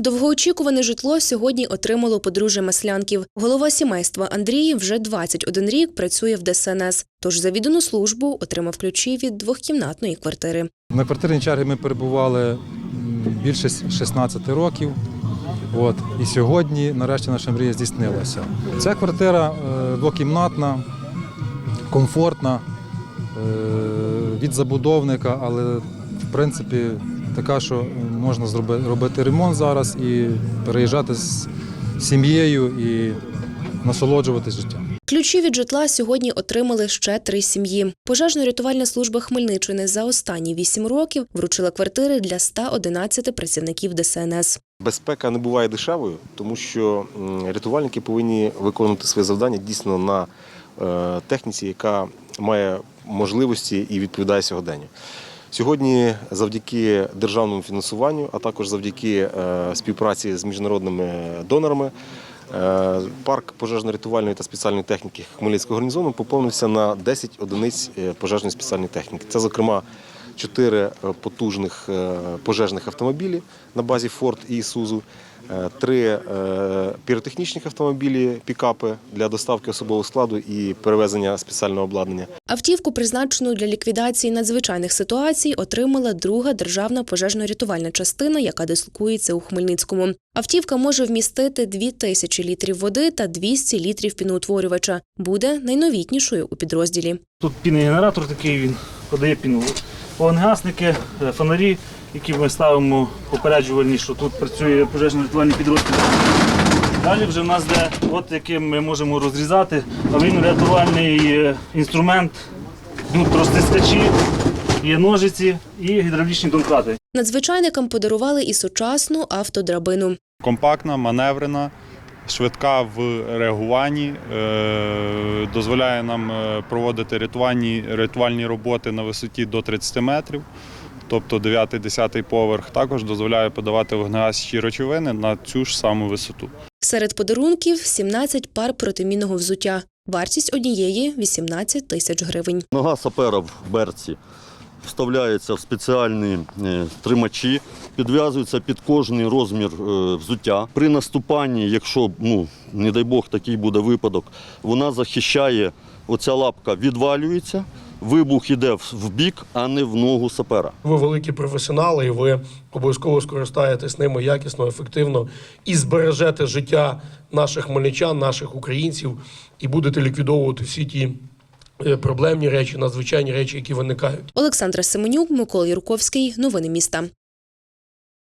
Довгоочікуване житло сьогодні отримало подружжя Маслянків. Голова сімейства Андрій вже 21 рік працює в ДСНС, тож за віддану службу отримав ключі від двохкімнатної квартири. На квартирній черзі ми перебували більше 16 років. От. І сьогодні, нарешті, наша мрія здійснилася. Ця квартира е, двокімнатна, комфортна е, від забудовника, але в принципі така, що можна зроби- робити ремонт зараз і переїжджати з сім'єю і насолоджуватись життям. Ключі від житла сьогодні отримали ще три сім'ї. Пожежно-рятувальна служба Хмельниччини за останні вісім років вручила квартири для 111 працівників ДСНС. Безпека не буває дешевою, тому що рятувальники повинні виконувати своє завдання дійсно на е, техніці, яка має можливості і відповідає сьогоденню. Сьогодні, завдяки державному фінансуванню, а також завдяки е, співпраці з міжнародними донорами, е, парк пожежно-рятувальної та спеціальної техніки Хмельницького гарнізону поповнився на 10 одиниць е, пожежної спеціальної техніки. Це, зокрема, чотири е, потужних е, пожежних автомобілі на базі Форд і Ісузу, е, три піротехнічних автомобілі, пікапи для доставки особового складу і перевезення спеціального обладнання. Автівку, призначену для ліквідації надзвичайних ситуацій, отримала друга державна пожежно-рятувальна частина, яка дислокується у Хмельницькому. Автівка може вмістити 2 тисячі літрів води та 200 літрів піноутворювача. Буде найновітнішою у підрозділі. Тут піногенератор такий, він подає піну. Вогнегасники, е, фонарі, які ми ставимо попереджувальні, що тут працює пожежно-рятувальний підрозділ. Далі вже в нас де, от яким ми можемо розрізати аварійно-рятувальний е, інструмент, розтискачі, є ножиці і гідравлічні домкрати. Надзвичайникам подарували і сучасну автодрабину. компактна, маневрена, швидка в реагуванні, е, дозволяє нам е, проводити рятувальні, рятувальні роботи на висоті до 30 метрів. Тобто 9-10 поверх також дозволяє подавати вогнегасні речовини на цю ж саму висоту. Серед подарунків 17 пар протимінного взуття. Вартість однієї 18 тисяч гривень. Нога сапера в берці вставляється в спеціальні е, тримачі, підв'язується під кожний розмір е, взуття. При наступанні, якщо, ну, не дай Бог, такий буде випадок, вона захищає, оця лапка відвалюється, вибух іде в- бік, а не в ногу сапера. Ви великі професіонали, і ви обов'язково скористаєтесь ними якісно, ефективно і збережете життя наших хмельничан, наших українців, і будете ліквідовувати всі ті проблемні речі, надзвичайні речі, які виникають. Олександра Семенюк, Микола Юрковський. Новини міста.